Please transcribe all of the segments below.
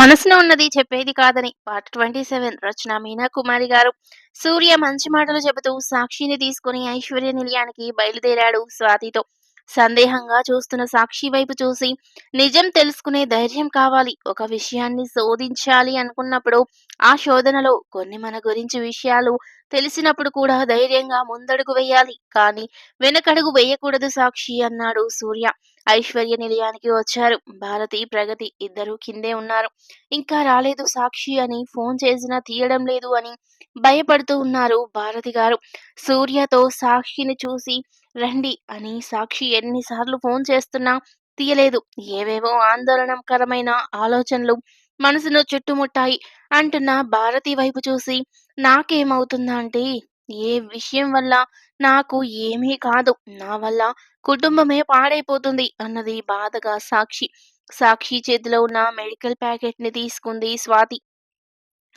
మనసున ఉన్నది చెప్పేది కాదని. Part twenty seven. Rachana Meena Kumari గారు. సూర్య మంచి మాటలు చెబుతూ సాక్షిని తీసుకుని ఐశ్వర్య నిలయానికి బయలుదేరాడు స్వాతితో. సందేహంగా చూస్తున్న సాక్షి వైపు చూసి నిజం తెలుసుకునే ధైర్యం కావాలి. ఒక విషయాన్ని శోధించాలి అనుకున్నప్పుడు ఆ శోధనలో కొన్ని మన గురించి విషయాలు తెలిసినప్పుడు కూడా ధైర్యంగా ముందడుగు వేయాలి. కానీ వెనకడుగు వేయకూడదు సాక్షి అన్నాడు సూర్య. ఐశ్వర్య నిలయానికి వచ్చారు. భారతి ప్రగతి ఇద్దరు కిందే ఉన్నారు. ఇంకా రాలేదు. సాక్షి అని ఫోన్ చేసినా తీయడం లేదు అని భయపడుతూ ఉన్నారు భారతి గారు. సూర్యతో సాక్షిని చూసి రండి అని సాక్షి ఎన్నిసార్లు ఫోన్ చేస్తున్నా తీయలేదు. ఏవేవో ఆందోళనకరమైన ఆలోచనలు మనసును చుట్టుముట్టాయి అంటున్న భారతి వైపు చూసి నాకేమవుతుందా అంటే ఏ విషయం వల్ల? నాకు ఏమీ కాదు. నా వల్ల కుటుంబమే పాడైపోతుంది అన్నది బాధగా సాక్షి. సాక్షి చేతిలో ఉన్న మెడికల్ ప్యాకెట్ని తీసుకుంది స్వాతి.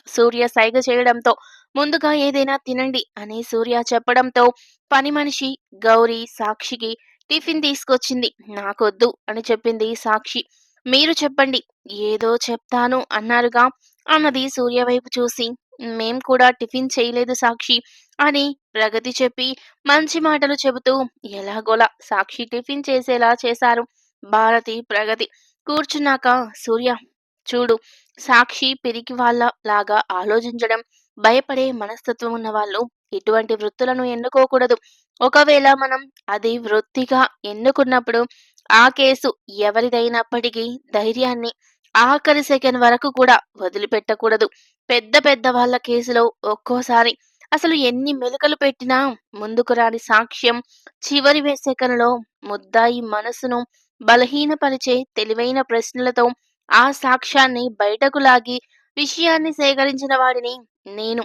సూర్య సైగ చేయడంతో ముందుగా ఏదైనా తినండి అని సూర్య చెప్పడంతో పని మనిషి గౌరీ సాక్షికి టిఫిన్ తీసుకొచ్చింది. నాకొద్దు అని చెప్పింది సాక్షి. మీరు చెప్పండి ఏదో చెప్తాను అన్నారుగా అన్నది సూర్య వైపు చూసి. మేం కూడా టిఫిన్ చేయలేదు సాక్షి. అని ప్రగతి చెప్పి మంచి మాటలు చెబుతూ ఎలాగోలా సాక్షి టిఫిన్ చేసేలా చేశారు భారతి ప్రగతి. కూర్చున్నాక సూర్య చూడు సాక్షి పిరికి వాళ్ళ లాగా ఆలోచించడం భయపడే మనస్తత్వం ఉన్న వాళ్ళు ఇటువంటి వృత్తులను ఎన్నుకోకూడదు. ఒకవేళ మనం అది వృత్తిగా ఎన్నుకున్నప్పుడు ఆ కేసు ఎవరిదైనప్పటికీ ధైర్యాన్ని ఆఖరి సెకండ్ వరకు కూడా వదిలిపెట్టకూడదు. పెద్ద పెద్ద వాళ్ళ కేసులో ఒక్కోసారి అసలు ఎన్ని మెలుకలు పెట్టినా ముందుకు రాని సాక్ష్యం చివరి వేసేకనలో ముద్దాయి మనసును బలహీనపరిచే తెలివైన ప్రశ్నలతో ఆ సాక్ష్యాన్ని బయటకు లాగి విషయాన్ని సేకరించిన వాడిని నేను.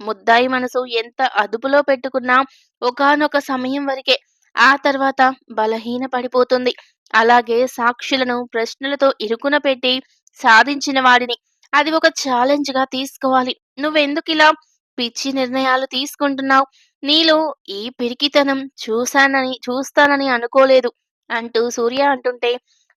ముద్దాయి మనసు ఎంత అదుపులో పెట్టుకున్నా ఒకానొక సమయం వరకే ఆ తర్వాత బలహీన పడిపోతుంది అలాగే సాక్షులను ప్రశ్నలతో ఇరుకున పెట్టి సాధించిన వాడిని. అది ఒక ఛాలెంజ్గా తీసుకోవాలి. నువ్వెందుకు ఇలా పిచ్చి నిర్ణయాలు తీసుకుంటున్నావు. నీలో ఈ పిరికితనం చూశానని చూస్తానని అనుకోలేదు అంటూ సూర్య అంటుంటే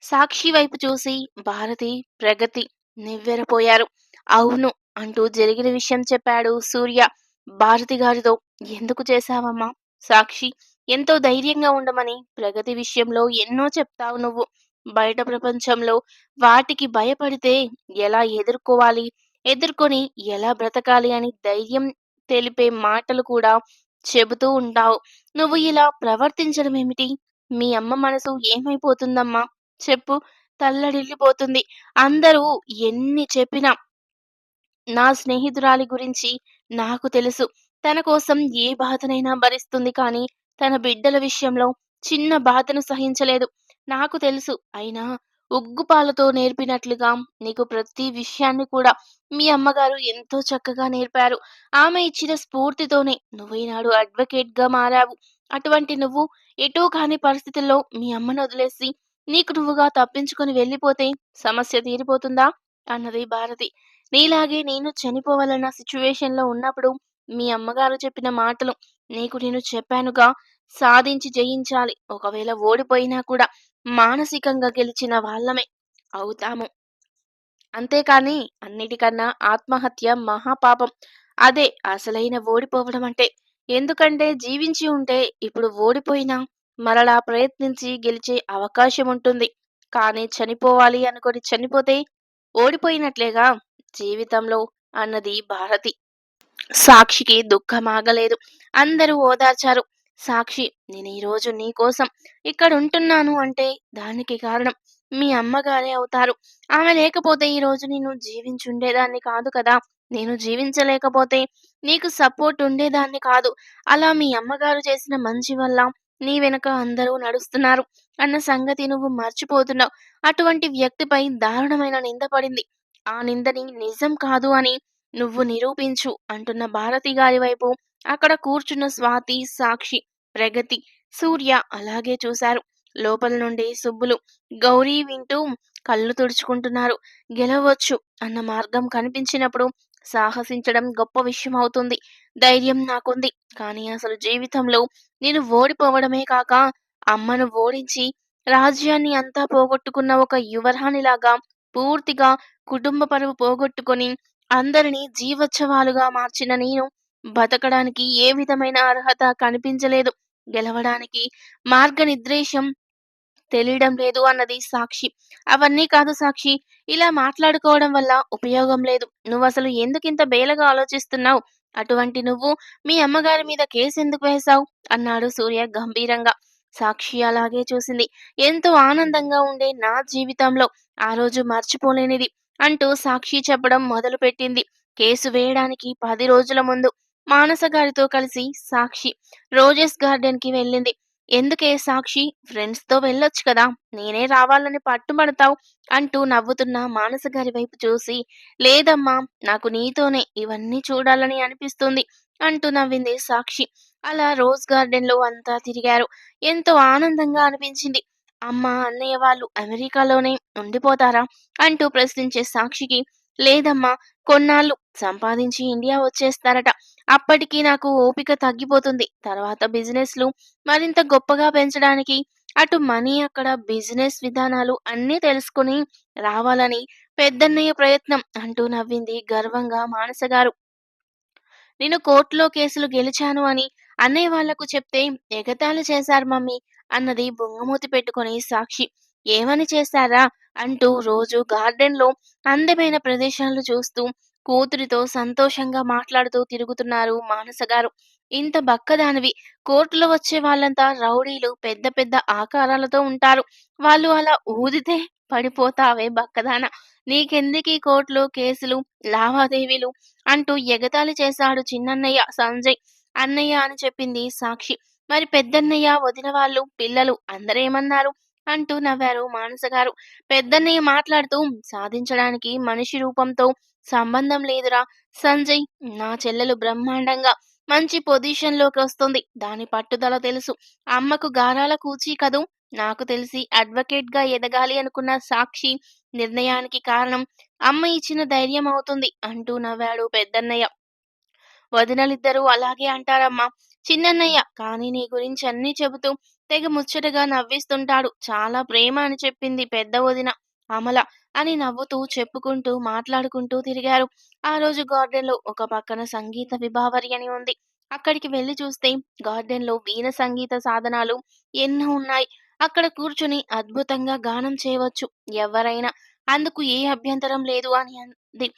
సాక్షి వైపు చూసి భారతి ప్రగతి నివ్వెరపోయారు. అవును అంటూ జరిగిన విషయం చెప్పాడు సూర్య. భారతి గారితో ఎందుకు చేశావమ్మా సాక్షి? ఎంతో ధైర్యంగా ఉండమని ప్రగతి విషయంలో ఎన్నో చెప్తావు నువ్వు. బయట ప్రపంచంలో వాటికి భయపడితే ఎలా ఎదుర్కోవాలి? ఎదుర్కొని ఎలా బ్రతకాలి అని ధైర్యం తెలిపే మాటలు కూడా చెబుతూ ఉంటావు. నువ్వు ఇలా ప్రవర్తించడం ఏమిటి? మీ అమ్మ మనసు ఏమైపోతుందమ్మా? చెప్పు. తల్లడిల్లిపోతుంది. అందరూ ఎన్ని చెప్పినా నా స్నేహితురాలి గురించి నాకు తెలుసు. తన కోసం ఏ బాధనైనా భరిస్తుంది కానీ తన బిడ్డల విషయంలో చిన్న బాధను సహించలేదు. నాకు తెలుసు. అయినా ఉగ్గుపాలతో నేర్పినట్లుగా నీకు ప్రతి విషయాన్ని కూడా మీ అమ్మగారు ఎంతో చక్కగా నేర్పారు. ఆమె ఇచ్చిన స్ఫూర్తితోనే నువ్వు ఈనాడు అడ్వకేట్గా మారావు. అటువంటి నువ్వు ఎటో కాని పరిస్థితుల్లో మీ అమ్మను వదిలేసి నీకు నువ్వుగా తప్పించుకొని వెళ్ళిపోతే సమస్య తీరిపోతుందా? అన్నది భారతి. నీలాగే నేను చనిపోవాలన్న సిచ్యువేషన్లో ఉన్నప్పుడు మీ అమ్మగారు చెప్పిన మాటలు నీకు నేను చెప్పానుగా. సాధించి జయించాలి. ఒకవేళ ఓడిపోయినా కూడా మానసికంగా గెలిచిన వాళ్ళమే అవుతాము. అంతేకాని అన్నిటికన్నా ఆత్మహత్య మహాపాపం. అదే అసలైన ఓడిపోవడం అంటే. ఎందుకంటే జీవించి ఉంటే ఇప్పుడు ఓడిపోయినా మరలా ప్రయత్నించి గెలిచే అవకాశం ఉంటుంది. కానీ చనిపోవాలి అనుకొని చనిపోతే ఓడిపోయినట్లేగా జీవితంలో అన్నది భారతి. సాక్షికి దుఃఖం ఆగలేదు. అందరూ ఓదార్చారు. సాక్షి నేను ఈరోజు నీకోసం ఇక్కడ ఉంటున్నాను అంటే దానికి కారణం మీ అమ్మగారే అవుతారు. ఆమె లేకపోతే ఈ రోజు నేను జీవించుండేదాన్ని కాదు కదా. నేను జీవించలేకపోతే నీకు సపోర్ట్ ఉండేదాన్ని కాదు. అలా మీ అమ్మగారు చేసిన మంచి వల్ల నీ వెనక అందరూ నడుస్తున్నారు అన్న సంగతి నువ్వు మర్చిపోతున్నావు. అటువంటి వ్యక్తిపై దారుణమైన నింద పడింది. ఆ నిందని నిజం కాదు అని నువ్వు నిరూపించు అంటున్న భారతి గారి వైపు అక్కడ కూర్చున్న స్వాతి సాక్షి ప్రగతి సూర్య అలాగే చూశారు. లోపల నుండి సుబ్బులు గౌరీ వింటూ కళ్ళు తుడుచుకుంటున్నారు. గెలవచ్చు అన్న మార్గం కనిపించినప్పుడు సాహసించడం గొప్ప విషయం అవుతుంది. ధైర్యం నాకుంది. కానీ అసలు జీవితంలో నేను ఓడిపోవడమే కాక అమ్మను ఓడించి రాజ్యాన్ని అంతా పోగొట్టుకున్న ఒక యువరాణిలాగా పూర్తిగా కుటుంబ పరువు పోగొట్టుకొని అందరిని జీవోత్సవాలుగా మార్చిన నేను బతకడానికి ఏ విధమైన అర్హత కనిపించలేదు. గెలవడానికి మార్గనిర్దేశం తెలియడం లేదు అన్నది సాక్షి. అవన్నీ కాదు సాక్షి. ఇలా మాట్లాడుకోవడం వల్ల ఉపయోగం లేదు. నువ్వు అసలు ఎందుకింత బేలగా ఆలోచిస్తున్నావు? అటువంటి నువ్వు మీ అమ్మగారి మీద కేసు ఎందుకు వేశావు? అన్నాడు సూర్య గంభీరంగా. సాక్షి అలాగే చూసింది. ఎంతో ఆనందంగా ఉండే నా జీవితంలో ఆ రోజు మర్చిపోలేనిది అంటూ సాక్షి చెప్పడం మొదలుపెట్టింది. కేసు వేయడానికి పది రోజుల ముందు మానస గారితో కలిసి సాక్షి రోజెస్ గార్డెన్కి వెళ్ళింది. ఎందుకే సాక్షి ఫ్రెండ్స్తో వెళ్ళొచ్చు కదా! నేనే రావాలని పట్టుబడతావు అంటూ నవ్వుతున్న మానస గారి వైపు చూసి, లేదమ్మా నాకు నీతోనే ఇవన్నీ చూడాలని అనిపిస్తుంది అంటూ నవ్వింది సాక్షి. అలా రోజ్ గార్డెన్లో అంతా తిరిగారు. ఎంతో ఆనందంగా అనిపించింది. అమ్మ, అన్నయ్య వాళ్ళు అమెరికాలోనే ఉండిపోతారా? అంటూ ప్రశ్నించే సాక్షికి, లేదమ్మా కొన్నాళ్ళు సంపాదించి ఇండియా వచ్చేస్తారట. అప్పటికి నాకు ఓపిక తగ్గిపోతుంది. తర్వాత బిజినెస్‌లు మరింత గొప్పగా పెంచడానికి అటు మనీ అక్కడ బిజినెస్ విధానాలు అన్నీ తెలుసుకొని రావాలని పెద్దన్నయ్య ప్రయత్నం అంటూ నవ్వింది గర్వంగా మానసగారు నేను కోర్టులో కేసులు గెలిచాను అని అన్నయ్య వాళ్ళకు చెప్తే ఎగతాళి చేశారు మమ్మీ అన్నది బొంగమూతి పెట్టుకొని సాక్షి. ఏమని చేశారా? అంటూ రోజు గార్డెన్‌లో అందమైన ప్రదేశాలు చూస్తూ కూతురితో సంతోషంగా మాట్లాడుతూ తిరుగుతున్నారు మానస గారు. ఇంత బక్కదానివి కోర్టులో వచ్చే వాళ్ళంతా రౌడీలు పెద్ద పెద్ద ఆకారాలతో ఉంటారు. వాళ్ళు అలా ఊదితే పడిపోతావే బక్కదాన. నీకెందుకీ కోర్టులు, కేసులు, లావాదేవీలు అంటూ ఎగతాళి చేశాడు చిన్నన్నయ్య సంజయ్. అన్నయ్య అని చెప్పింది సాక్షి. మరి పెద్దన్నయ్య, వదిన వాళ్ళు, పిల్లలు అందరేమన్నారు? అంటూ నవ్వారు మానస గారు. పెద్దన్నయ్య మాట్లాడుతూ సాధించడానికి మనిషి రూపంతో సంబంధం లేదురా సంజయ్. నా చెల్లెలు బ్రహ్మాండంగా మంచి పొజిషన్‌లోకొస్తుంది. దాని పట్టుదల తెలుసు. అమ్మకు గారాల కూచీ కదూ! నాకు తెలిసి అడ్వకేట్‌గా ఎదగాలి అనుకున్న సాక్షి నిర్ణయానికి కారణం అమ్మ ఇచ్చిన ధైర్యం అవుతుంది అంటూ నవ్వాడు పెద్దన్నయ్య. వదినలిద్దరూ అలాగే అంటారమ్మా. చిన్నన్నయ్య కానీ నీ గురించి అన్నీ చెబుతూ తెగ ముచ్చటగా నవ్విస్తుంటాడు. చాలా ప్రేమ అని చెప్పింది పెద్ద వదిన అమల అని నవ్వుతూ చెప్పుకుంటూ మాట్లాడుకుంటూ తిరిగారు. ఆ రోజు గార్డెన్‌లో ఒక పక్కన సంగీత విభావరి అని ఉంది. అక్కడికి వెళ్ళి చూస్తే గార్డెన్‌లో వీణ సంగీత సాధనాలు ఎన్నో ఉన్నాయి. అక్కడ కూర్చుని అద్భుతంగా గానం చేయవచ్చు ఎవ్వరైనా. అందుకు ఏ అభ్యంతరం లేదు అని అంది.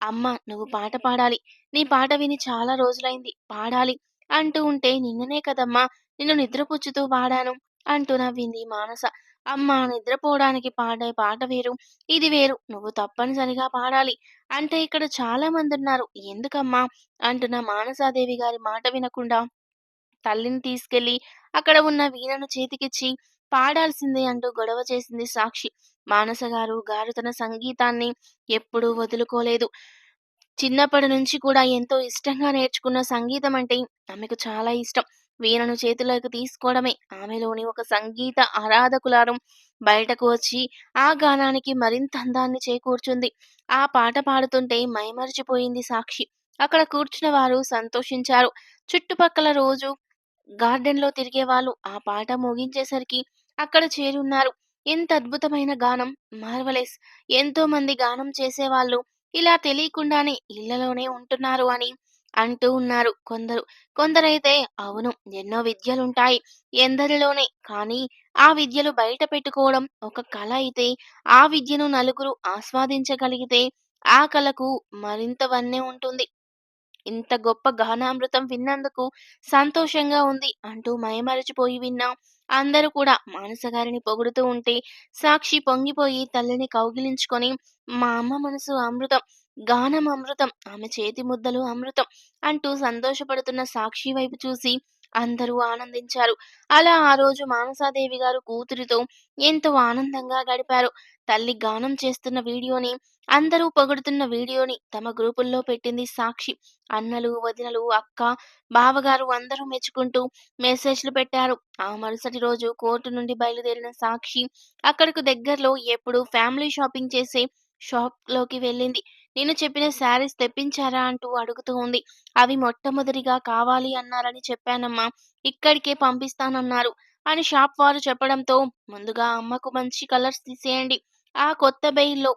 అమ్మ నువ్వు పాట పాడాలి. నీ పాట విని చాలా రోజులైంది. పాడాలి అంటూ ఉంటే నిన్ననే కదమ్మా నిన్ను నిద్రపుచ్చుతూ పాడాను అంటూ నవ్వింది మానస. అమ్మా నిద్రపోవడానికి పాడే పాట వేరు. ఇది వేరు. నువ్వు తప్పనిసరిగా పాడాలి. అంటే ఇక్కడ చాలా మంది ఉన్నారు ఎందుకమ్మా? అంటున్న మానసాదేవి గారి మాట వినకుండా తల్లిని తీసుకెళ్ళి అక్కడ ఉన్న వీణను చేతికిచ్చి పాడాల్సిందే అంటూ గొడవ చేసింది సాక్షి. మానస గారు గారు తన సంగీతాన్ని ఎప్పుడూ వదులుకోలేదు. చిన్నప్పటి నుంచి కూడా ఎంతో ఇష్టంగా నేర్చుకున్న సంగీతం అంటే ఆమెకు చాలా ఇష్టం. వీణను చేతిలోకి తీసుకోవడమే ఆమెలోని ఒక సంగీత ఆరాధకులారం బయటకు వచ్చి ఆ గానానికి మరింత అందాన్ని చేకూర్చుంది. ఆ పాట పాడుతుంటే మైమరిచిపోయింది సాక్షి. అక్కడ కూర్చున్న వారు సంతోషించారు. చుట్టుపక్కల రోజు గార్డెన్‌లో తిరిగేవాళ్ళు ఆ పాట ముగించేసరికి అక్కడ చేరున్నారు. ఎంత అద్భుతమైన గానం! మార్వలెస్ ఎంతో మంది గానం చేసేవాళ్ళు ఇలా తెలియకుండానే ఇళ్ళలోనే ఉంటున్నారు అని అంటూ ఉన్నారు కొందరు. కొందరైతే అవును ఎన్నో విద్యలుంటాయి ఎందరిలోనే. కానీ ఆ విద్యలు బయట పెట్టుకోవడం ఒక కళ అయితే ఆ విద్యను నలుగురు ఆస్వాదించగలిగితే ఆ కళకు మరింత వన్నే ఉంటుంది. ఇంత గొప్ప గానామృతం విన్నందుకు సంతోషంగా ఉంది అంటూ మయమరచిపోయి విన్న అందరూ కూడా మానస గారిని పొగుడుతూ ఉంటే సాక్షి పొంగిపోయి తల్లిని కౌగిలించుకొని మా అమ్మ మనసు అమృతం. గానం అమృతం. ఆమె చేతి ముద్దలు అమృతం అంటూ సంతోషపడుతున్న సాక్షి వైపు చూసి అందరూ ఆనందించారు. అలా ఆ రోజు మానసాదేవి గారు కూతురితో ఎంతో ఆనందంగా గడిపారు. తల్లి గానం చేస్తున్న వీడియోని, అందరూ పొగుడుతున్న వీడియోని తమ గ్రూపుల్లో పెట్టింది సాక్షి. అన్నలు, వదినలు, అక్క, బావగారు అందరూ మెచ్చుకుంటూ మెసేజ్‌లు పెట్టారు. ఆ మరుసటి రోజు కోర్టు నుండి బయలుదేరిన సాక్షి అక్కడకు దగ్గరలో ఎప్పుడు ఫ్యామిలీ షాపింగ్ చేసే షాప్లోకి వెళ్ళింది. నేను చెప్పిన శారీస్ తెప్పించారా? అంటూ అడుగుతూ ఉంది. అవి మొట్టమొదటిగా కావాలి అన్నారని చెప్పానమ్మా. ఇక్కడికే పంపిస్తానన్నారు అని షాప్ వారు చెప్పడంతో ముందుగా అమ్మకు మంచి కలర్స్ తీసేయండి. ఆ కొత్త బెయిల్‌లో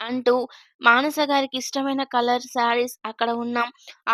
అంటూ మానస గారికి ఇష్టమైన కలర్ శారీస్ అక్కడ ఉన్న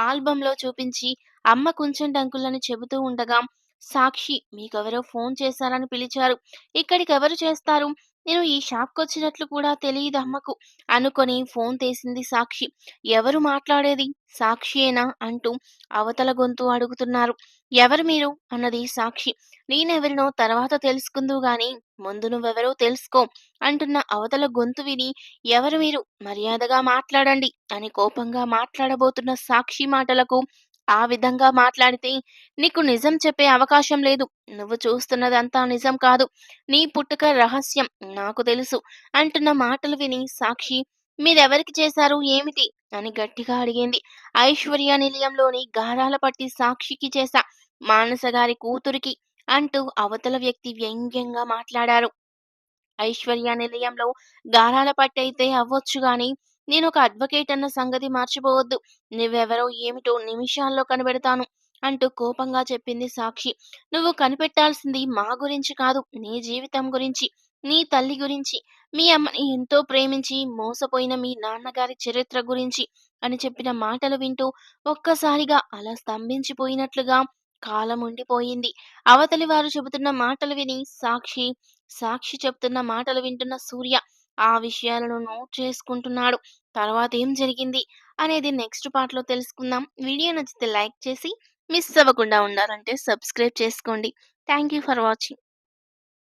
ఆల్బంలో చూపించి అమ్మ కొంచెం డంకులని చెబుతూ ఉండగా సాక్షి మీకెవరో ఫోన్ చేశారని పిలిచారు. ఇక్కడికి ఎవరు చేస్తారు? నేను ఈ షాప్‌కొచ్చినట్లు కూడా తెలీదు అమ్మకు అనుకొని ఫోన్ తీసింది సాక్షి. ఎవరు మాట్లాడేది? సాక్షియేనా? అంటూ అవతల గొంతు అడుగుతున్నారు. ఎవరు మీరు? అన్నది సాక్షి. నేనెవరినో తర్వాత తెలుసుకుందువు గాని ముందు నువ్వెవరో తెలుసుకో అంటున్న అవతల గొంతు విని ఎవరు మీరు? మర్యాదగా మాట్లాడండి అని కోపంగా మాట్లాడబోతున్న సాక్షి మాటలకు ఆ విధంగా మాట్లాడితే నీకు నిజం చెప్పే అవకాశం లేదు. నువ్వు చూస్తున్నదంతా నిజం కాదు. నీ పుట్టుక రహస్యం నాకు తెలుసు. అంటున్న మాటలు విని సాక్షి మీరెవరికి చేశారు? ఏమిటి? అని గట్టిగా అడిగింది. ఐశ్వర్య నిలయంలోని గారాల పట్టి సాక్షికి చేశా. మానస గారి కూతురికి అంటూ అవతల వ్యక్తి వ్యంగ్యంగా మాట్లాడారు. ఐశ్వర్య నిలయంలో గారాల పట్టయితే అవ్వచ్చు గాని నేను ఒక అడ్వకేట్ అన్న సంగతి మర్చిపోవద్దు. నువ్వెవరో ఏమిటో నిమిషాల్లో కనిపెడతాను అంటూ కోపంగా చెప్పింది సాక్షి. నువ్వు కనిపెట్టాల్సింది మా గురించి కాదు నీ జీవితం గురించి నీ తల్లి గురించి. మీ అమ్మని ఎంతో ప్రేమించి మోసపోయిన మీ నాన్నగారి చరిత్ర గురించి అని చెప్పిన మాటలు వింటూ ఒక్కసారిగా అలా స్తంభించిపోయినట్లుగా కాలం ఉండిపోయింది. అవతలి వారు చెబుతున్న మాటలు విని సాక్షి సాక్షి చెప్తున్న మాటలు వింటున్న సూర్య ఆ విషయాలను నోట్ చేసుకుంటున్నాడు. తర్వాత ఏం జరిగింది అనేది నెక్స్ట్ పార్ట్లో తెలుసుకుందాం. వీడియో నచ్చితే లైక్ చేసి మిస్ అవ్వకుండా ఉండాలంటే సబ్స్క్రైబ్ చేసుకోండి. Thank you for watching.